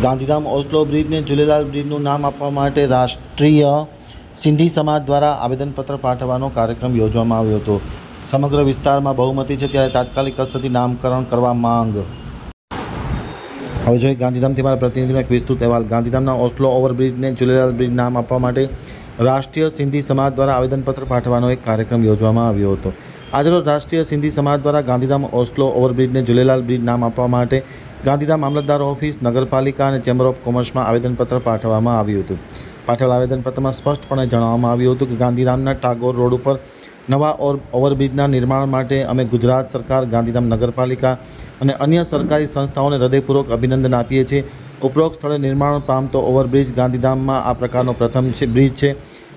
Gandhidham Oslo બ્રિજને ઝુલેલાલ બ્રિજનું નામ આપવા માટે રાષ્ટ્રીય સિંધી સમાજ દ્વારા આવેદનપત્ર પાઠવવાનો કાર્યક્રમ યોજવામાં આવ્યો હતો. સમગ્ર વિસ્તારમાં બહુમતી છે ત્યારે તાત્કાલિક અસરથી નામકરણ કરવા માંગ. હવે જોઈએ ગાંધીધામથી મારા પ્રતિનિધિનો એક વિસ્તૃત અહેવાલ. ગાંધીધામના ઓસ્લો ઓવરબ્રિજને ઝુલેલાલ બ્રિજ નામ આપવા માટે રાષ્ટ્રીય સિંધી સમાજ દ્વારા આવેદનપત્ર પાઠવવાનો એક કાર્યક્રમ યોજવામાં આવ્યો હતો. આજરોજ રાષ્ટ્રીય સિંધી સમાજ દ્વારા ગાંધીધામ ઓસ્લો ઓવરબ્રિજને ઝુલેલાલ બ્રિજ નામ આપવા માટે ગાંધીધામ મામલતદાર ઓફિસ, નગરપાલિકા અને ચેમ્બર ઓફ કોમર્સમાં આવેદનપત્ર પાઠવવામાં આવ્યું હતું. પાઠવેલ આવેદનપત્રમાં સ્પષ્ટપણે જણાવવામાં આવ્યું હતું કે ગાંધીધામના ટાગોર રોડ ઉપર નવા ઓવરબ્રિજના નિર્માણ માટે અમે ગુજરાત સરકાર, ગાંધીધામ નગરપાલિકા અને અન્ય સરકારી સંસ્થાઓને હૃદયપૂર્વક અભિનંદન આપીએ છીએ. ઉપરોક્ત સ્થળે નિર્માણ પામતો ઓવરબ્રિજ ગાંધીધામમાં આ પ્રકારનો પ્રથમ છે, બ્રિજ છે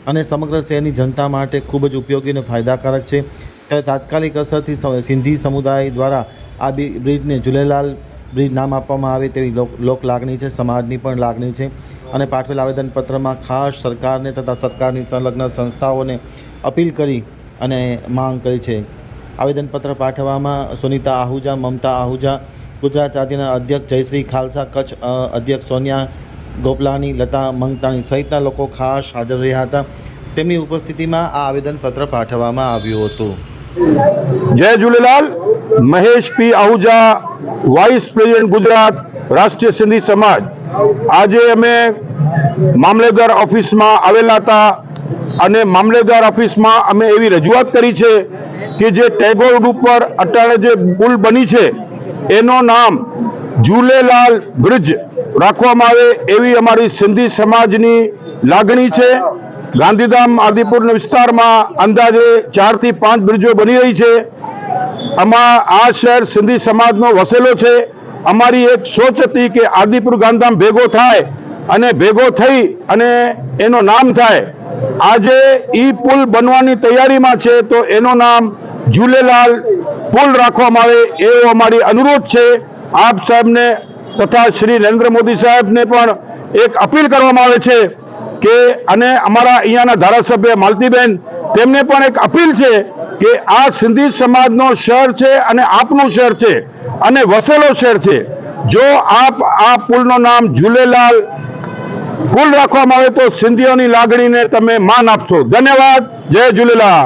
અને સમગ્ર શહેરની જનતા માટે ખૂબ જ ઉપયોગી અને ફાયદાકારક છે. ત્યારે તાત્કાલિક અસરથી સિંધી સમુદાય દ્વારા આ બ્રિજને ઝૂલેલાલ બ્રિજ નામ આપવામાં આવે તેવી લોક લાગણી છે, સમાજની પણ લાગણી છે. અને પાઠવેલ આવેદનપત્રમાં ખાસ સરકારને તથા સરકારની સંલગ્ન સંસ્થાઓને અપીલ કરી અને માંગ કરી છે. આવેદનપત્ર પાઠવવામાં સુનિતા આહુજા, મમતા આહુજા, ગુજરાત રાજ્યના અધ્યક્ષ જયશ્રી ખાલસા, કચ્છ અધ્યક્ષ સોનિયા ગોપલાની, લતા મંગતાણી સહિતના લોકો ખાસ હાજર રહ્યા હતા. તેમની ઉપસ્થિતિમાં આ આવેદનપત્ર પાઠવવામાં આવ્યું હતું. જય Jhulelal, Mahesh P Ahuja vice president Gujarat Rashtriya Sindhi Samaj આજે અમે મામલેદાર ઓફિસમાં આવેલા હતા અને મામલેદાર ઓફિસમાં અમે એવી રજૂઆત કરી છે કે જે ટેગોર રોડ ઉપર અત્યારે જે પુલ બની છે, એનું નામ ઝૂલેલાલ બ્રિજ રાખવામાં આવે એવી અમારી સિંધી સમાજની લાગણી છે. ગાંધીધામ આદિપુર વિસ્તારમાં અંદાજે ચારથી પાંચ બ્રિજો બની રહી છે. આમાં આ શહેર સિંધી સમાજનો વસેલો છે. અમારી એક સોચ હતી કે આદિપુર ગાંધામ ભેગો થાય અને ભેગો થઈ અને એનું નામ થાય. આજે ઈ પુલ બનવાની તૈયારીમાં છે તો એનું નામ ઝૂલેલાલ પુલ રાખવામાં આવે એવો અમારી અનુરોધ છે. આપ સાહેબને તથા શ્રી નરેન્દ્ર મોદી સાહેબને પણ એક અપીલ કરવામાં આવે છે કે અને અમારા અહીંયાના ધારાસભ્ય માલતીબેન તેમને પણ એક અપીલ છે કે આ સિંધી સમાજનો શહેર છે અને આપનું શહેર છે અને વસેલો શહેર છે. જો આપ આ પુલનું નામ ઝૂલેલાલ પુલ રાખવામાં આવે તો સિંધીઓની લાગણીને તમે માન આપશો. ધન્યવાદ. જય ઝૂલેલાલ.